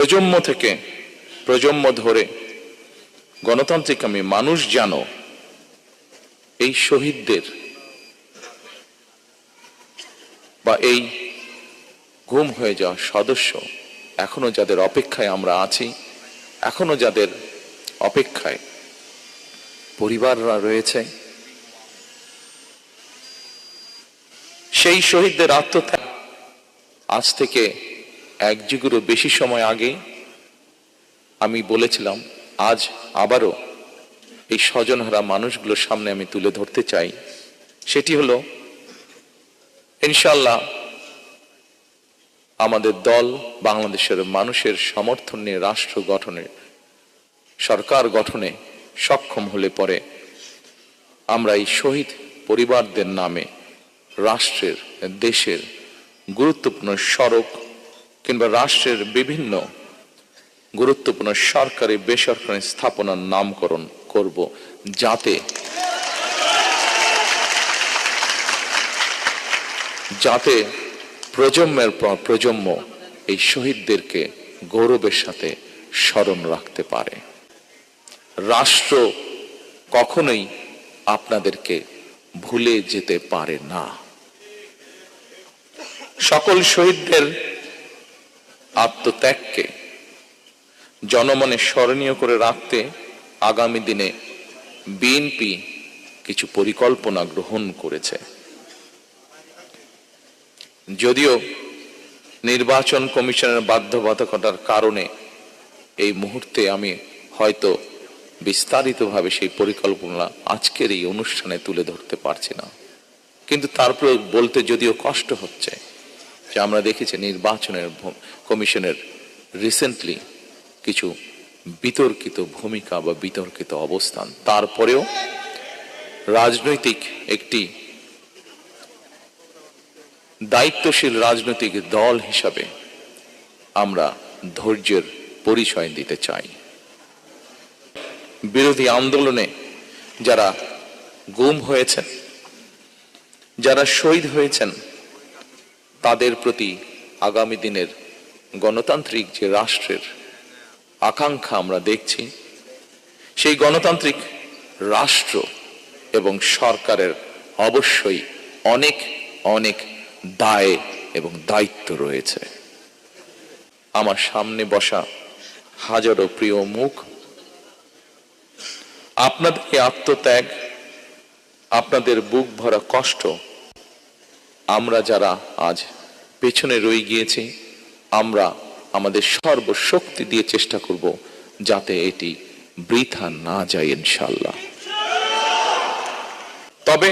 প্রজন্ম থেকে, প্রজন্ম ধরে, গণতান্ত্রিক আমি মানুষ জানো, এই শহীদদের বা এই গুম হয়ে যাওয়া সদস্য এখনও যাদের অপেক্ষায় আমরা আছি, এখনও যাদের অপেক্ষায় পরিবাররা রয়েছে, সেই শহীদদের আত্মত্যাগ আজ থেকে এক যুগেরও বেশি সময় আগে আমি বলেছিলাম, আজ আবারও এই স্বজনহারা মানুষগুলোর সামনে আমি তুলে ধরতে চাই। সেটি হলো ইনশাল্লাহ আমাদের দল বাংলাদেশের মানুষের সমর্থন নিয়ে রাষ্ট্র গঠনে সরকার গঠনে সক্ষম হলে পরে আমরা এই শহীদ পরিবারদের নামে রাষ্ট্রের, দেশের গুরুত্বপূর্ণ সড়ক কিংবা রাষ্ট্রের বিভিন্ন গুরুত্বপূর্ণ সরকারি বেসরকারি স্থাপনার নামকরণ করব যাতে যাতে প্রজন্মের পর প্রজন্ম এই শহীদদেরকে গৌরবের সাথে স্মরণ রাখতে পারে। রাষ্ট্র কখনোই আপনাদেরকে ভুলে যেতে পারে না। সকল শহীদদের আত্মত্যাগকে জনমনে স্মরণীয় করে রাখতে আগামী দিনে বিএনপি কিছু পরিকল্পনা গ্রহণ করেছে। যদিও নির্বাচন কমিশনের বাধ্যবাধকতার কারণে এই মুহূর্তে আমি হয়তো বিস্তারিতভাবে সেই পরিকল্পনা আজকের এই অনুষ্ঠানে তুলে ধরতে পারছি না। কিন্তু তারপরে বলতে যদিও কষ্ট হচ্ছে যে আমরা দেখেছি নির্বাচনের কমিশনের রিসেন্টলি কিছু বিতর্কিত ভূমিকা বা বিতর্কিত অবস্থান। তারপরেও রাজনৈতিক একটি দায়িত্বশীল রাজনৈতিক দল হিসাবে আমরা ধৈর্যের পরিচয় দিতে চাই। বিরোধী আন্দোলনে যারা গুম হয়েছেন, যারা শহীদ হয়েছেন তাদের প্রতি আগামী দিনের গণতান্ত্রিক যে রাষ্ট্রের আকাঙ্ক্ষা আমরা দেখছি, সেই গণতান্ত্রিক রাষ্ট্র এবং সরকারের অবশ্যই অনেক অনেক দায় এবং দায়িত্ব রয়েছে। আমার সামনে বসা হাজারো প্রিয় মুখ, আপনাদের আত্মত্যাগ, আপনাদের বুক ভরা কষ্ট আমরা যারা আজ পেছনে রয়ে গিয়েছি, আমরা আমাদের সর্বশক্তি দিয়ে চেষ্টা করব যাতে এটি বৃথা না যায় ইনশাল্লাহ তবে